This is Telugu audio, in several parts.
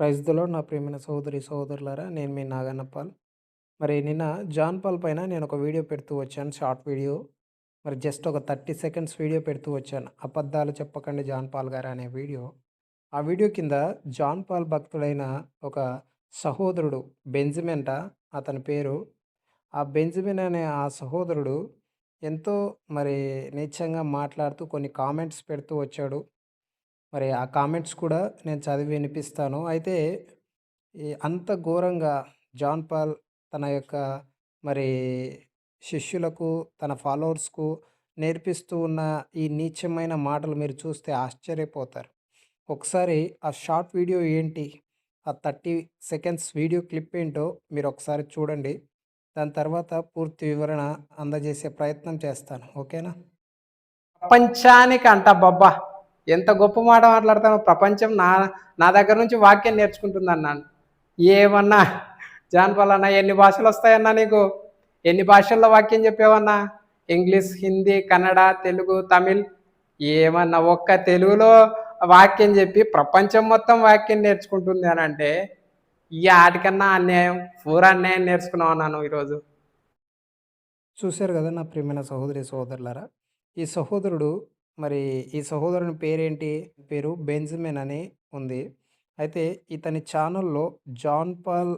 ప్రైజ్‌లో నా ప్రియమైన సహోదరి, సహోదరులారా! నేను మీ నాగన్నపాల్. మరి నిన్న జాన్ పాల్ పైన నేను ఒక వీడియో పెడుతూ వచ్చాను. Short video. మరి జస్ట్ ఒక 30 సెకండ్స్ వీడియో పెడుతూ వచ్చాను. అబద్ధాలు చెప్పకండి జాన్ పాల్ గారు అనే వీడియో. ఆ వీడియో కింద జాన్ పాల్ భక్తుడైన ఒక సహోదరుడు బెంజమినంట అతని పేరు. ఆ బెంజమిన్ అనే ఆ సహోదరుడు ఎంతో మరి నీచంగా మాట్లాడుతూ కొన్ని కామెంట్స్ పెడుతూ వచ్చాడు. మరి ఆ కామెంట్స్ కూడా నేను చదివి వినిపిస్తాను. అయితే ఈ అంత ఘోరంగా జాన్ పాల్ తన యొక్క మరి శిష్యులకు, తన ఫాలోవర్స్‌కు నేర్పిస్తూ ఉన్న ఈ నీచమైన మాటలు మీరు చూస్తే ఆశ్చర్యపోతారు. ఒకసారి ఆ షార్ట్ వీడియో ఏంటి? ఆ 30 సెకండ్స్ వీడియో క్లిప్ ఏంటో మీరు ఒకసారి చూడండి. దాని తర్వాత పూర్తి వివరణ అందజేసే ప్రయత్నం చేస్తాను. ఓకేనా? ప్రపంచానికంట అబ్బబ్బా! ఎంత గొప్ప మాట మాట్లాడతానో ప్రపంచం నా నా దగ్గర నుంచి వాక్యం నేర్చుకుంటుందన్నాను. ఏమన్నా జాన్పాలన్నా ఎన్ని అన్న ఎన్ని నీకు? ఎన్ని భాషల్లో వాక్యం చెప్పేవన్నా ఇంగ్లీష్, హిందీ, కన్నడ, తెలుగు, తమిళ్ ఏమన్నా ఒక్క తెలుగులో వాక్యం చెప్పి ప్రపంచం మొత్తం వాక్యం నేర్చుకుంటుంది అని అంటే ఈ ఆటికన్నా అన్యాయం, పూర అన్యాయం నేర్చుకున్నావు అన్నాను ఈరోజు. చూసారు కదా నా ప్రియమైన సహోదరి, సహోదరులారా! ఈ సహోదరుడు మరి ఈ సహోదరుని పేరేంటి? పేరు బెంజమిన్ అని ఉంది. అయితే ఇతని ఛానెల్‌లో జాన్ పాల్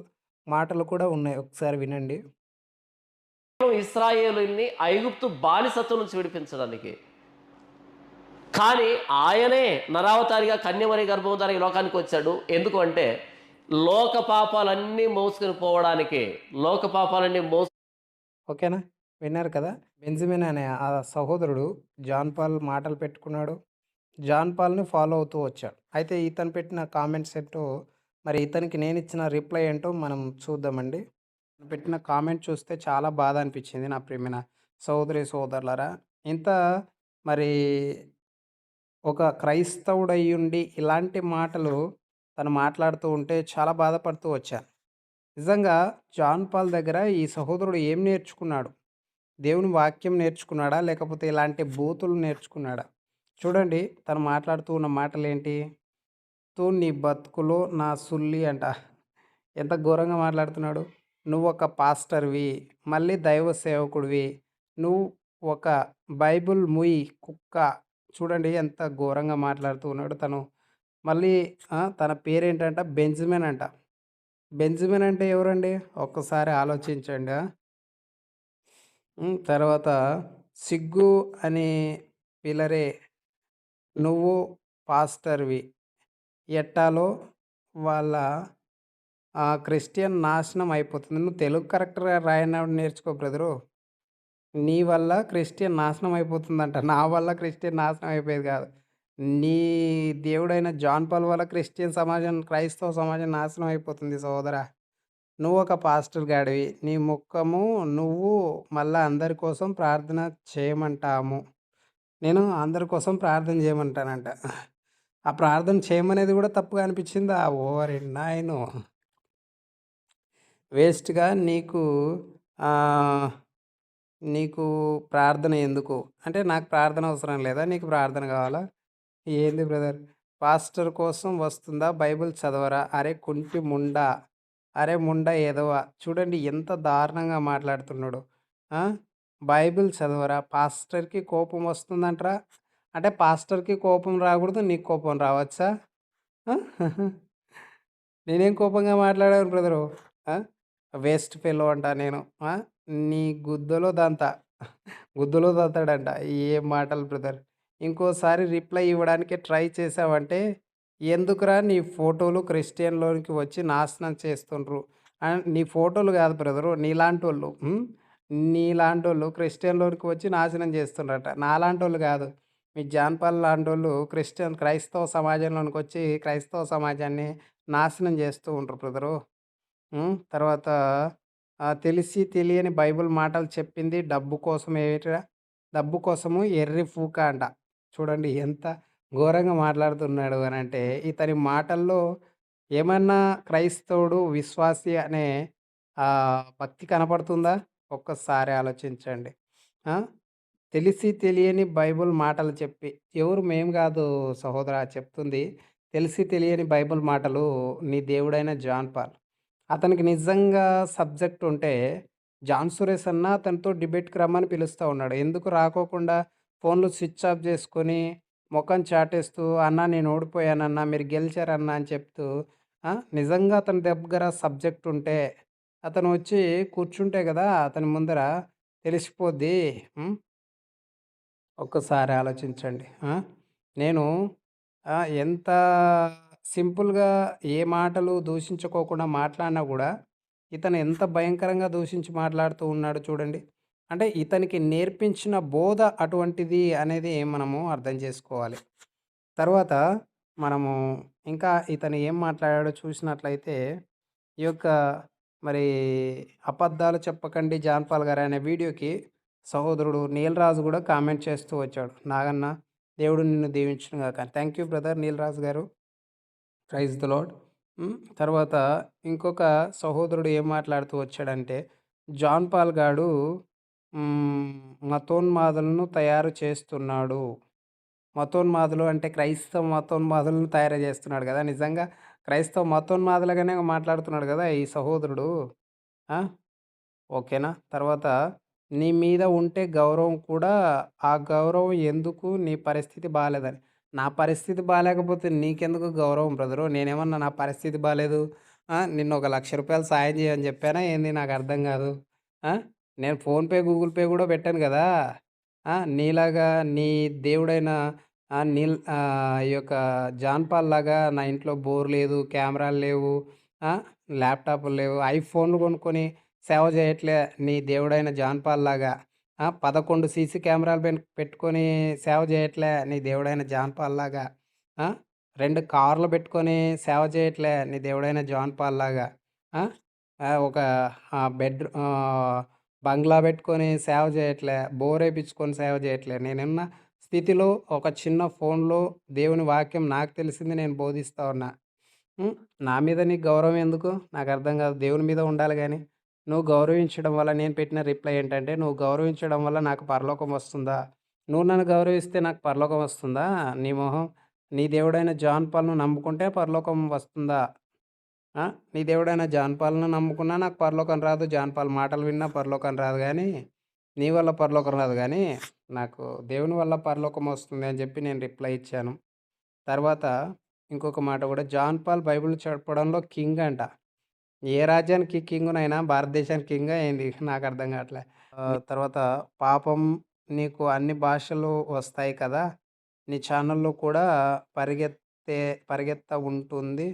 మాటలు కూడా ఉన్నాయి. ఒకసారి వినండి. ఇస్రాయేలుని ఐగుప్తు బానిసత్వం నుంచి విడిపించడానికి కానీ ఆయనే నరావతారిగా కన్యమరి గర్భం ద్వారా ఈ లోకానికి వచ్చాడు ఎందుకు అంటే లోక పాపాలన్నీ మోసుకొని పోవడానికి లోక పాపాలన్నీ మోసు ఓకేనా? విన్నారు కదా! బెంజమిన్ అనే ఆ సహోదరుడు జాన్ పాల్ మాటలు పెట్టుకున్నాడు. జాన్ పాల్‌ని ఫాలో అవుతూ వచ్చాడు. అయితే ఇతను పెట్టిన కామెంట్స్ ఏంటో మరి ఇతనికి నేను ఇచ్చిన రిప్లై ఏంటో మనం చూద్దామండి. పెట్టిన కామెంట్ చూస్తే చాలా బాధ అనిపించింది నా ప్రియమైన సహోదరి, సోదరులరా ఇంత మరి ఒక క్రైస్తవుడయ్యుండి ఇలాంటి మాటలు తను మాట్లాడుతూ ఉంటే చాలా బాధపడుతూ వచ్చాను. నిజంగా జాన్ పాల్ దగ్గర ఈ సహోదరుడు ఏం నేర్చుకున్నాడు? దేవుని వాక్యం నేర్చుకున్నాడా? లేకపోతే ఇలాంటి బూతులు నేర్చుకున్నాడా? చూడండి తను మాట్లాడుతూ ఉన్న మాటలు ఏంటి తూ నీ బతుకులో నా సుల్లి" అంట. ఎంత ఘోరంగా మాట్లాడుతున్నాడు. నువ్వు ఒక పాస్టర్‌వి, మళ్ళీ దైవ సేవకుడివి, నువ్వు ఒక బైబిల్ ముయ్ కుక్క" చూడండి ఎంత ఘోరంగా మాట్లాడుతూ ఉన్నాడు తను. మళ్ళీ తన పేరేంటంట బెంజమిన్ అంట. బెంజమిన్ అంటే ఎవరండి? ఒక్కసారి ఆలోచించండి. తర్వాత సిగ్గు అనే పిలరే నువ్వు పాస్టర్‌వి. ఎట్టాలో వాళ్ళ క్రిస్టియన్ నాశనం అయిపోతుంది. నువ్వు తెలుగు కరెక్ట్‌గా రాయడం నేర్చుకో బ్రదరు. నీ వల్ల క్రిస్టియన్ నాశనం అయిపోతుందంట. నా వల్ల క్రిస్టియన్ నాశనం అయిపోయేది కాదు. నీ దేవుడైన జాన్ పాల్ వల్ల క్రిస్టియన్ సమాజం, క్రైస్తవ సమాజం నాశనం అయిపోతుంది నువ్వు ఒక పాస్టర్ గాడివి. నీ ముఖము నువ్వు మళ్ళా అందరి కోసం ప్రార్థన చేయమంటాము. నేను అందరి కోసం ప్రార్థన చేయమంటానంట. ఆ ప్రార్థన చేయమనేది కూడా తప్పుగా అనిపించిందా? ఓవర్ నాయను వేస్ట్‌గా నీకు నీకు ప్రార్థన ఎందుకు? అంటే నాకు ప్రార్థన అవసరం లేదా? నీకు ప్రార్థన కావాలా? ఏంది బ్రదర్? పాస్టర్ కోసం వస్తుందా? బైబిల్ చదవరా? అరే కుంటి ముండా! అరే ముండ ఏదోవా చూడండి ఎంత దారుణంగా మాట్లాడుతున్నాడు బైబిల్ చదవరా? పాస్టర్‌కి కోపం వస్తుందంటరా? అంటే పాస్టర్‌కి కోపం రాకూడదు. నీకు కోపం రావచ్చా? నేనేం కోపంగా మాట్లాడాను బ్రదరు. వేస్ట్ ఫెలో అంట నేను. నీ గుద్దలో దంతా. గుద్దలో దంతాడంట. ఏం మాటలు బ్రదర్. ఇంకోసారి రిప్లై ఇవ్వడానికి ట్రై చేశావంటే ఎందుకురా నీ ఫోటోలు క్రిస్టియన్‌లోనికి వచ్చి నాశనం చేస్తుండ్రు. నీ ఫోటోలు కాదు బ్రదరు. నీలాంటి వాళ్ళు నీలాంటి వాళ్ళు క్రిస్టియన్‌లోనికి వచ్చి నాశనం చేస్తుండ్రట. నాలాంటోళ్ళు కాదు. మీ జాన్పాల్ లాంటి లాంటోళ్ళు క్రిస్టియన్ క్రైస్తవ సమాజంలోనికి వచ్చి క్రైస్తవ సమాజాన్ని నాశనం చేస్తూ ఉంటారు బ్రదరు. తర్వాత తెలిసి తెలియని బైబిల్ మాటలు చెప్పింది డబ్బు కోసమేట్రా? డబ్బు కోసము ఎర్రి ఫూక అంట. చూడండి ఎంత ఘోరంగా మాట్లాడుతున్నాడు అని అంటే ఇతని మాటల్లో ఏమన్నా క్రైస్తవుడు, విశ్వాసి అనే ఆ భక్తి కనపడుతుందా? ఒక్కసారి ఆలోచించండి. ఆ! తెలిసి తెలియని బైబిల్ మాటలు చెప్పి ఎవరు మేము కాదు సహోదరా చెప్తుంది. తెలిసి తెలియని బైబిల్ మాటలు నీ దేవుడైన జాన్ పాల్. అతనికి నిజంగా సబ్జెక్ట్ ఉంటే జాన్ సురేష్ అన్న అతనితో డిబేట్‌కి రమ్మని పిలుస్తూ ఉన్నాడు. ఎందుకు రాకోకుండా ఫోన్‌లు స్విచ్ ఆఫ్ చేసుకొని, మొఖం చాటేస్తూ "అన్న నేను ఓడిపోయానన్న, మీరు గెలిచారన్న" అని చెప్తూ నిజంగా అతని దగ్గర సబ్జెక్ట్ ఉంటే అతను వచ్చి కూర్చుంటే కదా! అతని ముందర తెలిసిపోద్ది. ఒక్కసారి ఆలోచించండి. నేను ఎంత సింపుల్‌గా ఏ మాటలు దూషించుకోకుండా మాట్లాడినా కూడా ఇతను ఎంత భయంకరంగా దూషించి మాట్లాడుతూ ఉన్నాడు చూడండి. అంటే ఇతనికి నేర్పించిన బోధ అటువంటిది అనేది మనము అర్థం చేసుకోవాలి. తర్వాత మనము ఇంకా ఇతను ఏం మాట్లాడాడో చూసినట్లయితే, ఈ యొక్క మరి అబద్ధాలు చెప్పకండి జాన్పాల్ గారు అనే వీడియోకి సహోదరుడు నీలరాజు కూడా కామెంట్ చేస్తూ వచ్చాడు. నాగన్న దేవుడు నిన్ను దీవించును కాక థ్యాంక్ యూ బ్రదర్ నీలరాజు గారు. ప్రైజ్ ద లోడ్ తర్వాత ఇంకొక సహోదరుడు ఏం మాట్లాడుతూ వచ్చాడంటే, జాన్ పాల్ గాడు మతోన్మాదులను తయారు చేస్తున్నాడు. మతోన్మాదులు అంటే క్రైస్తవ మతోన్మాదులను తయారు చేస్తున్నాడు కదా నిజంగా క్రైస్తవ మతోన్మాదులుగానే మాట్లాడుతున్నాడు కదా ఈ సహోదరుడు. ఓకేనా. తర్వాత నీ మీద ఉంటే గౌరవం కూడా ఆ గౌరవం ఎందుకు నీ పరిస్థితి బాగాలేదని నా పరిస్థితి బాగాలేకపోతే నీకెందుకు గౌరవం బ్రదరు? నేనేమన్నా నా పరిస్థితి బాగాలేదు నిన్ను నిన్న ఒక లక్ష రూపాయలు సాయం చేయని చెప్పానా ఏంది? నాకు అర్థం కాదు. నేను ఫోన్‌పే, గూగుల్ పే కూడా పెట్టాను కదా నీలాగా నీ దేవుడైన నీ నీల్ ఈ యొక్క జాన్పాల్ లాగా నా ఇంట్లో బోర్ లేదు, కెమెరాలు లేవు, ల్యాప్‌టాప్‌లు లేవు, ఐఫోన్‌లు కొనుక్కొని సేవ చేయట్లే నీ దేవుడైన జాన్పాల్ లాగా. పదకొండు సీసీ కెమెరాలు పెన్ పెట్టుకొని సేవ చేయట్లే నీ దేవుడైన జాన్పాల్ లాగా. రెండు కార్లు పెట్టుకొని సేవ చేయట్లే నీ దేవుడైన జాన్పాల్ లాగా. ఒక బెడ్రూమ్ బంగ్లా పెట్టుకొని సేవ చేయట్లే, బోరేపించుకొని సేవ చేయట్లే. నేనున్న స్థితిలో ఒక చిన్న ఫోన్‌లో దేవుని వాక్యం నాకు తెలిసింది నేను బోధిస్తా ఉన్నా. నా మీద నీకు గౌరవం ఎందుకు? నాకు అర్థం కాదు. దేవుని మీద ఉండాలి కానీ నువ్వు గౌరవించడం వల్ల నేను పెట్టిన రిప్లై ఏంటంటే, నువ్వు గౌరవించడం వల్ల నాకు పరలోకం వస్తుందా? నువ్వు నన్ను గౌరవిస్తే నాకు పరలోకం వస్తుందా? నీ మొహం నీ దేవుడైన జాన్ పాల్‌ను నమ్ముకుంటే పరలోకం వస్తుందా? నీ దేవుడైన జాన్పాల్ను నమ్ముకున్నా నాకు పరలోకం రాదు. జాన్పాల్ మాటలు విన్నా పరలోకం రాదు కానీ నీ వల్ల పరలోకం రాదు కానీ నాకు దేవుని వల్ల పరలోకం వస్తుంది అని చెప్పి నేను రిప్లై ఇచ్చాను. తర్వాత ఇంకొక మాట కూడా జాన్ పాల్ బైబిల్ చెప్పడంలో కింగ్ అంట. ఏ రాజ్యానికి కింగునైనా భారతదేశానికి కింగ్ ఏంది? నాకు అర్థం కావట్లే. తర్వాత పాపం నీకు అన్ని భాషలు వస్తాయి కదా! నీ ఛానల్‌లో కూడా పరిగెత్తే పరిగెత్త ఉంటుంది.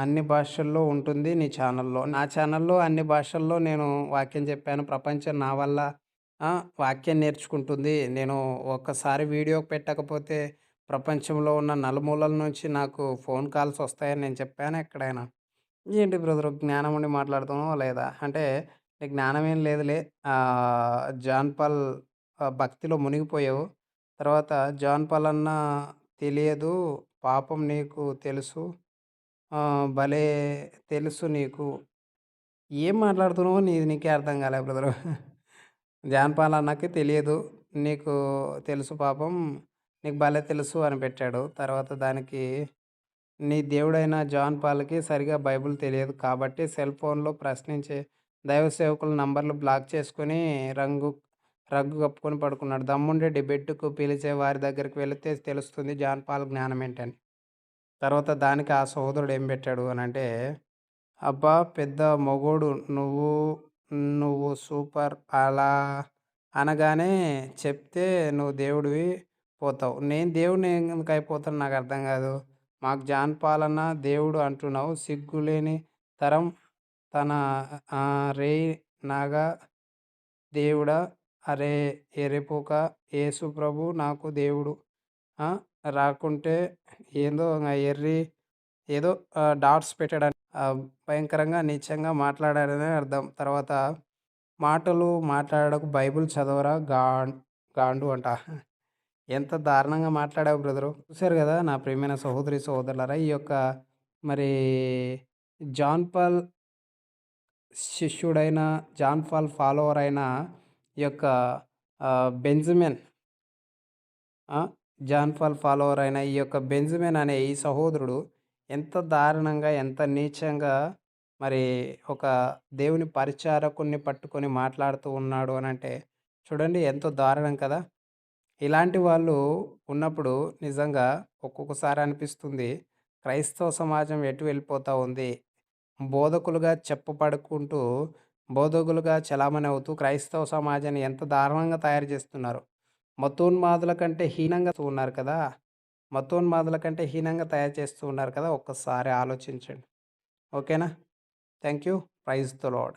అన్ని భాషల్లో ఉంటుంది నీ ఛానల్‌లో. నా ఛానల్‌లో అన్ని భాషల్లో నేను వాక్యం చెప్పాను. ప్రపంచం నా వల్ల వాక్యం నేర్చుకుంటుంది. నేను ఒక్కసారి వీడియో పెట్టకపోతే ప్రపంచంలో ఉన్న నలుమూలల నుంచి నాకు ఫోన్ కాల్స్ వస్తాయని నేను చెప్పాను ఎక్కడైనా? ఏంటి బ్రదరు జ్ఞానం ఉండి మాట్లాడుతున్నావు లేదా? అంటే జ్ఞానం ఏం లేదులే. జాన్పాల్ భక్తిలో మునిగిపోయావు. తర్వాత జాన్పాల్ అన్న తెలియదు, పాపం నీకు తెలుసు. భలే తెలుసు నీకు. ఏం మాట్లాడుతున్నావో నీది నీకే అర్థం కాలే బ్రదరు. జాన్‌పాల్ అన్నకి తెలియదు. నీకు తెలుసు పాపం. నీకు భలే తెలుసు అని పెట్టాడు. తర్వాత దానికి నీ దేవుడైన జాన్ పాల్‌కి సరిగ్గా బైబిల్ తెలియదు కాబట్టి సెల్ ఫోన్‌లో ప్రశ్నించే దైవ సేవకుల నంబర్‌లు బ్లాక్ చేసుకొని రంగు రగ్గు కప్పుకొని పడుకున్నాడు. దమ్ముంటే డిబేట్‌కు పిలిచే వారి దగ్గరికి వెళితే తెలుస్తుంది జాన్ పాల్ జ్ఞానం ఏంటని. తర్వాత దానికి ఆ సోదరుడు ఏం పెట్టాడు అని అంటే అబ్బా! పెద్ద మొగోడు నువ్వు, నువ్వు సూపర్ అలా అనగానే చెప్తే నువ్వు దేవుడివి పోతావు. నేను దేవుడిని ఎందుకు అయిపోతాను నాకు అర్థం కాదు. మాకు జాన్ పాల్ దేవుడు అంటున్నావు. సిగ్గులేని తరం తన రే రేయ్ నాగా దేవుడా అరే ఎరేపోక యేసు ప్రభు నాకు దేవుడు. రాకుంటే ఏందో ఎర్రి ఏదో డాట్స్ పెట్టడానికి భయంకరంగా నీచంగా మాట్లాడాడని అర్థం. తర్వాత మాటలు మాట్లాడకు బైబిల్ చదవరా గాండ్ గాండు అంట. ఎంత దారుణంగా మాట్లాడావు బ్రదరు. చూశారు కదా నా ప్రియమైన సహోదరి, సహోదరులరా ఈ యొక్క మరి జాన్ పాల్ శిష్యుడైన, జాన్ పాల్ ఫాలోవర్ అయిన ఈ యొక్క బెంజమిన్ జాన్ఫాల్ జాన్ ఫాలోవర్ అయిన ఈ యొక్క బెంజమిన్ అనే ఈ సహోదరుడు ఎంత దారుణంగా ఎంత నీచంగా మరి ఒక దేవుని పరిచారకుని పట్టుకొని మాట్లాడుతూ ఉన్నాడు అని అంటే చూడండి ఎంతో దారుణం కదా! ఇలాంటి వాళ్ళు ఉన్నప్పుడు నిజంగా ఒక్కొక్కసారి అనిపిస్తుంది క్రైస్తవ సమాజం ఎటు వెళ్ళిపోతూ ఉంది? బోధకులుగా చెప్పబడుకుంటూ బోధకులుగా చలామణి అవుతూ క్రైస్తవ సమాజాన్ని ఎంత దారుణంగా తయారు చేస్తున్నారు? మతోన్మాదుల కంటే హీనంగా ఉన్నారు కదా. మతోన్మాదుల కంటే హీనంగా తయారు చేస్తూ ఉన్నారు కదా. ఒక్కసారి ఆలోచించండి. ఓకేనా? Thank you praise the Lord